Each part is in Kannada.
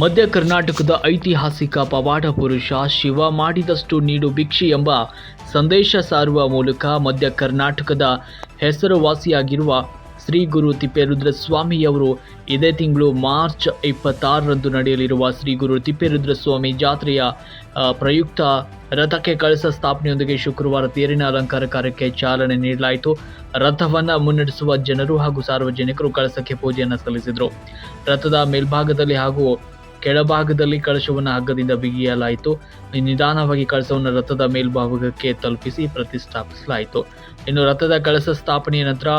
ಮಧ್ಯ ಕರ್ನಾಟಕದ ಐತಿಹಾಸಿಕ ಪವಾಡ ಪುರುಷ ಶಿವ ಮಾಡಿದಷ್ಟು ನೀಡು ಭಿಕ್ಷಿ ಎಂಬ ಸಂದೇಶ ಸಾರುವ ಮೂಲಕ ಮಧ್ಯ ಕರ್ನಾಟಕದ ಹೆಸರುವಾಸಿಯಾಗಿರುವ ಶ್ರೀ ಗುರು ತಿಪ್ಪೇರುದ್ರಸ್ವಾಮಿಯವರು ಇದೇ ತಿಂಗಳು ಮಾರ್ಚ್ ಇಪ್ಪತ್ತಾರರಂದು ನಡೆಯಲಿರುವ ಶ್ರೀ ಗುರು ತಿಪ್ಪೇರುದ್ರಸ್ವಾಮಿ ಜಾತ್ರೆಯ ಪ್ರಯುಕ್ತ ರಥಕ್ಕೆ ಕಳಸ ಸ್ಥಾಪನೆಯೊಂದಿಗೆ ಶುಕ್ರವಾರ ತೇರಿನ ಅಲಂಕಾರ ಕಾರ್ಯಕ್ಕೆ ಚಾಲನೆ ನೀಡಲಾಯಿತು. ರಥವನ್ನು ಮುನ್ನಡೆಸುವ ಜನರು ಹಾಗೂ ಸಾರ್ವಜನಿಕರು ಕಳಸಕ್ಕೆ ಪೂಜೆಯನ್ನು ಸಲ್ಲಿಸಿದರು. ರಥದ ಮೇಲ್ಭಾಗದಲ್ಲಿ ಹಾಗೂ ಕೆಳಭಾಗದಲ್ಲಿ ಕಳಶವನ್ನು ಹಗ್ಗದಿಂದ ಬಿಗಿಯಲಾಯಿತು. ನಿಧಾನವಾಗಿ ಕಳಶವನ್ನು ರಥದ ಮೇಲ್ಭಾಗಕ್ಕೆ ತಲುಪಿಸಿ ಪ್ರತಿಷ್ಠಾಪಿಸಲಾಯಿತು. ಇನ್ನು ರಥದ ಕಳಶ ಸ್ಥಾಪನೆಯ ನಂತರ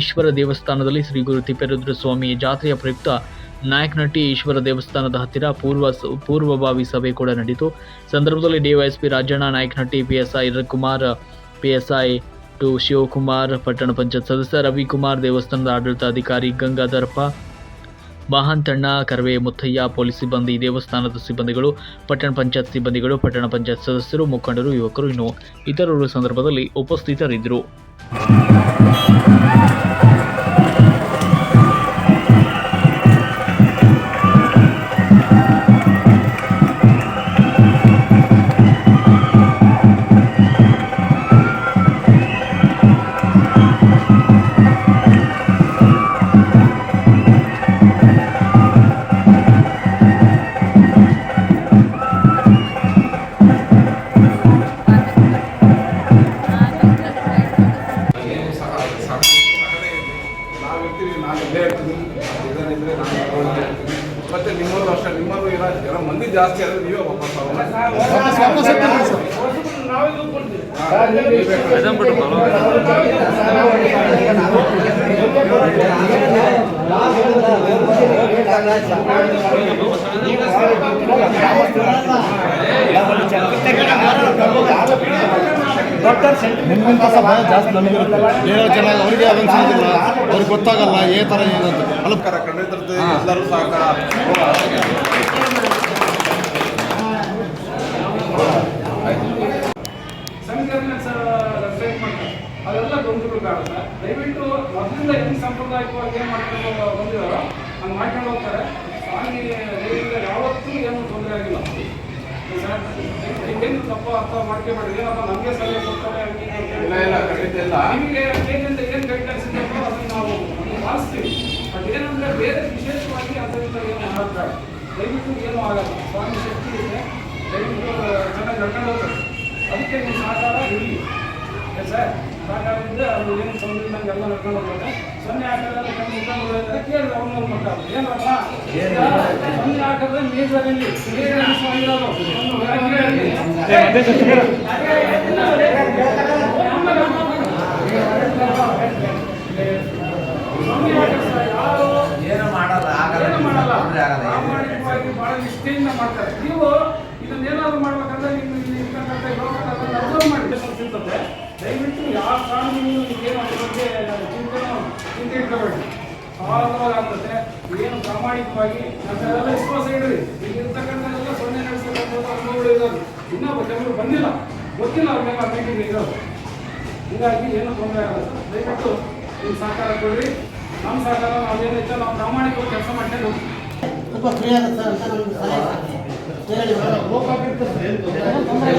ಈಶ್ವರ ದೇವಸ್ಥಾನದಲ್ಲಿ ಶ್ರೀ ಗುರು ತಿಪ್ಪೇರುದ್ರ ಸ್ವಾಮಿ ಜಾತ್ರೆಯ ಪ್ರಯುಕ್ತ ನಾಯಕನಟ್ಟಿ ಈಶ್ವರ ದೇವಸ್ಥಾನದ ಹತ್ತಿರ ಪೂರ್ವ ಪೂರ್ವಭಾವಿ ಸಭೆ ಕೂಡ ನಡೆಯಿತು ಸಂದರ್ಭದಲ್ಲಿ DYSP Rajanna Nayakanatti PSI Kumar PSI two Shivakumar, ಪಟ್ಟಣ ಪಂಚಾಯತ್ ಸದಸ್ಯ ರವಿಕುಮಾರ್, ದೇವಸ್ಥಾನದ ಆಡಳಿತಾಧಿಕಾರಿ ಗಂಗಾಧರಪ್ಪ ಮಹಾಂತಣ್ಣ ಕರವೇ ಮುತ್ತಯ್ಯ ಪೊಲೀಸ್ ಸಿಬ್ಬಂದಿ, ದೇವಸ್ಥಾನದ ಸಿಬ್ಬಂದಿಗಳು, ಪಟ್ಟಣ ಪಂಚಾಯತ್ ಸಿಬ್ಬಂದಿಗಳು, ಪಟ್ಟಣ ಪಂಚಾಯತ್ ಸದಸ್ಯರು, ಮುಖಂಡರು, ಯುವಕರು ಇನ್ನು ಇತರರು ಸಂದರ್ಭದಲ್ಲಿ ಉಪಸ್ಥಿತರಿದ್ದರು. ಮಂದಿ ಜಾಸ್ತಿ ಆದ್ರೆ ನೀವೇ ವಾಪಸ್ ನಿಮ್ಗಿಂತ ಸಹ ಭಯ ಜಾಸ್ತಿ ನಮಗಿರುತ್ತೆ ಬೇರೆ ಜನ ಅವರಿಗೆ ಅದನ್ನು ಸಿಗೋದಿಲ್ಲ ಅವ್ರಿಗೆ ಗೊತ್ತಾಗಲ್ಲ ಏ ಥರ ಏನಂತ ಅಲ್ಲ ಖಂಡಿತರದ್ದು ಎಲ್ಲರೂ ಸಹಕಾರ. ಅದೆಲ್ಲ ಗೊಂದಲಗಳಾಗುತ್ತೆ ದಯವಿಟ್ಟು ಮೊದಲಿಂದ ಹೆಂಗ್ ಸಾಂಪ್ರದಾಯಿಕವಾಗಿ ಏನು ಮಾಡ್ಕೊಂಡು ಬಂದಿದಾರೋ ಹಂಗೆ ಮಾಡ್ಕೊಂಡು ಹೋಗ್ತಾರೆ. ಸ್ವಾಮಿ ದೇವಿಯಿಂದ ಯಾವತ್ತೂ ಏನು ತೊಂದರೆ ಆಗಿಲ್ಲ. ಏನು ತಪ್ಪ ಅರ್ಥ ಮಾಡ್ಕೊಬೇಡಿ ಏನಪ್ಪ ನಮಗೆ ಸಲಹೆ ಕೊಡ್ತಾರೆ ನಿಮಗೆ ಏನಿಂದ ಏನು ಗೈಡ್ಲೈನ್ಸ್ ಇದೆಯೋ ಅದನ್ನು ನಾವು ಪಾಲಿಸ್ತೀವಿ. ಬಟ್ ಏನಂದ್ರೆ ಬೇರೆ ವಿಶೇಷವಾಗಿ ಅದರಿಂದ ಏನು ಆಗಬೇಡ ದಯವಿಟ್ಟು ಏನೂ ಆಗಲ್ಲ. ಸ್ವಾಮಿ ಶಕ್ತಿ ಇದೆ. ದಯವಿಟ್ಟು ಚೆನ್ನಾಗಿ ನಡ್ಕೊಂಡು ಹೋಗ್ತಾರೆ. ಅದಕ್ಕೆ ನಿಮ್ಮ ಸಹಕಾರ ಇರಲಿ ಸರ್ ಸಹಕಾರದಿಂದ ಅದು ಏನು ನಂಗೆ ಎಲ್ಲ ನಡ್ಕೊಂಡು ಹೋಗ್ತಾರೆ ಸೊನ್ನೆ ಹಾಕೋದ್ರೆ ನಮ್ಮ ಮುಖ ಕೇಳಿ ಅವ್ನ ಮಟ್ಟ ಏನಪ್ಪ? ಸೊನ್ನೆ ಹಾಕಿದ್ರೆ ನೀರಲ್ಲಿ ಸ್ವಾಮಿ ಇರೋದು. ಸ್ವಾಮಿ ಹಾಕಿದ್ರೆ ಸರ್ ಯಾರು ಏನು ಮಾಡಲ್ಲ ಆಗಲ್ಲ ಏನು ಮಾಡಲ್ಲ ತೊಂದ್ರೆ ಆಗಲ್ಲ ಪ್ರಾಮಾಣಿಕವಾಗಿ ಬಹಳ ನಿಷ್ಠೆಯಿಂದ ಮಾಡ್ತಾರೆ ನೀವು ಇದನ್ನೇನಾದ್ರು ಮಾಡ್ಬೇಕಂದ್ರೆ ನಿಮ್ಮ ಇಲ್ಲಿ ಇರ್ತಕ್ಕಂಥ ಲೋಕದ ಅದನ್ನ ಅಬ್ಸರ್ವ್ ಮಾಡಿ ಸಿಗ್ತದೆ ದಯವಿಟ್ಟು ಯಾವ ಕಾರಣಕ್ಕೂ ಏನು ಅದ್ರ ಬಗ್ಗೆ ಚಿಂತೆ ಚಿಂತೆ ಇಟ್ಕೋಬೇಡಿ ಸಮಾಧಾನವಾಗಿ ಆಗ್ತದೆ ಏನು ಪ್ರಾಮಾಣಿಕವಾಗಿ ಅದನ್ನೆಲ್ಲ ವಿಶ್ವಾಸ ಇಡ್ರಿ ಈಗ ಇರ್ತಕ್ಕಂಥದ್ದೆಲ್ಲ ಸೊನ್ನೆ ನಡೆಸ್ತಕ್ಕಂಥದ್ದು ಅನುಭವಗಳು ಇರೋದು ಇನ್ನೂ ಜನರು ಬಂದಿಲ್ಲ. ಗೊತ್ತಿಲ್ಲ ಅವ್ರಿಗೆಲ್ಲ ಮೀಟಿಂಗ್ ಇರೋದು ಹೀಗಾಗಿ ಏನು ತೊಂದರೆ ಆಗಲ್ಲ ಸರ್. ದಯವಿಟ್ಟು ನಿಮ್ಮ ಸಹಕಾರ ಕೊಡ್ರಿ. ನಮ್ಮ ಸಹಕಾರ ನಾವೇನೈತೆ ನಾವು ಪ್ರಾಮಾಣಿಕವಾಗಿ ಕೆಲಸ ಮಾಡ್ಕೊಂಡು ಹೋಗ್ತೀವಿ. ಸ್ವಲ್ಪ ಫ್ರೀ ಆಗುತ್ತೆ ಸರ್ ಅಂತ ನಮ್ಗೆ ಸಹಾಯ ಹೇಳಿ ತೊಂದರೆ